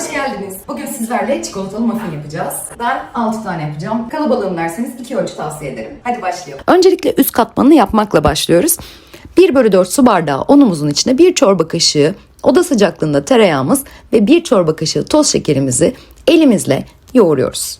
Hoş geldiniz. Bugün sizlerle çikolatalı muffin yapacağız. Ben 6 tane yapacağım. Kalabalığım derseniz 2 ölçü tavsiye ederim. Hadi başlayalım. Öncelikle üst katmanını yapmakla başlıyoruz. 1 bölü 4 su bardağı unumuzun içine 1 çorba kaşığı oda sıcaklığında tereyağımız ve 1 çorba kaşığı toz şekerimizi elimizle yoğuruyoruz.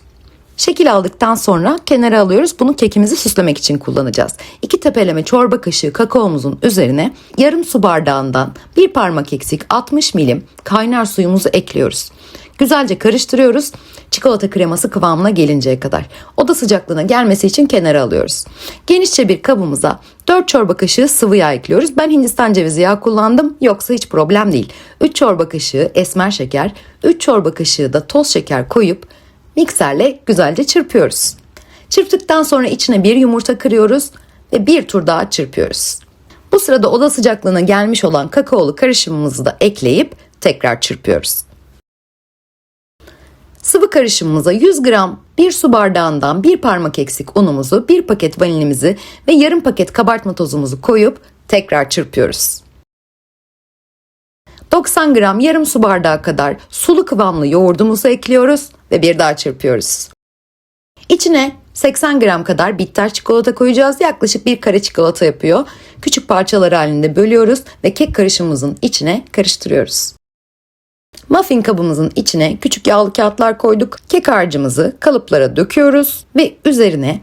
Şekil aldıktan sonra kenara alıyoruz. Bunu kekimizi süslemek için kullanacağız. 2 tepeleme çorba kaşığı kakaomuzun üzerine yarım su bardağından bir parmak eksik 60 milim kaynar suyumuzu ekliyoruz. Güzelce karıştırıyoruz. Çikolata kreması kıvamına gelinceye kadar. Oda sıcaklığına gelmesi için kenara alıyoruz. Genişçe bir kabımıza 4 çorba kaşığı sıvı yağ ekliyoruz. Ben Hindistan cevizi yağı kullandım. Yoksa hiç problem değil. 3 çorba kaşığı esmer şeker, 3 çorba kaşığı da toz şeker koyup mikserle güzelce çırpıyoruz. Çırptıktan sonra içine bir yumurta kırıyoruz ve bir tur daha çırpıyoruz. Bu sırada oda sıcaklığına gelmiş olan kakaolu karışımımızı da ekleyip tekrar çırpıyoruz. Sıvı karışımımıza 100 gram bir su bardağından bir parmak eksik unumuzu, bir paket vanilimizi ve yarım paket kabartma tozumuzu koyup tekrar çırpıyoruz. 90 gram yarım su bardağı kadar sulu kıvamlı yoğurdumuzu ekliyoruz ve bir daha çırpıyoruz. İçine 80 gram kadar bitter çikolata koyacağız. Yaklaşık bir kare çikolata yapıyor. Küçük parçalar halinde bölüyoruz ve kek karışımımızın içine karıştırıyoruz. Muffin kabımızın içine küçük yağlı kağıtlar koyduk. Kek harcımızı kalıplara döküyoruz ve üzerine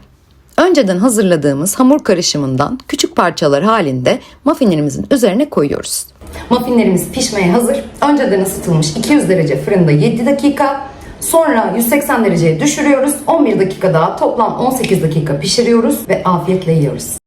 önceden hazırladığımız hamur karışımından küçük parçalar halinde muffinlerimizin üzerine koyuyoruz. Muffinlerimiz pişmeye hazır. Önceden ısıtılmış 200 derece fırında 7 dakika. Sonra 180 dereceye düşürüyoruz. 11 dakika daha toplam 18 dakika pişiriyoruz ve afiyetle yiyoruz.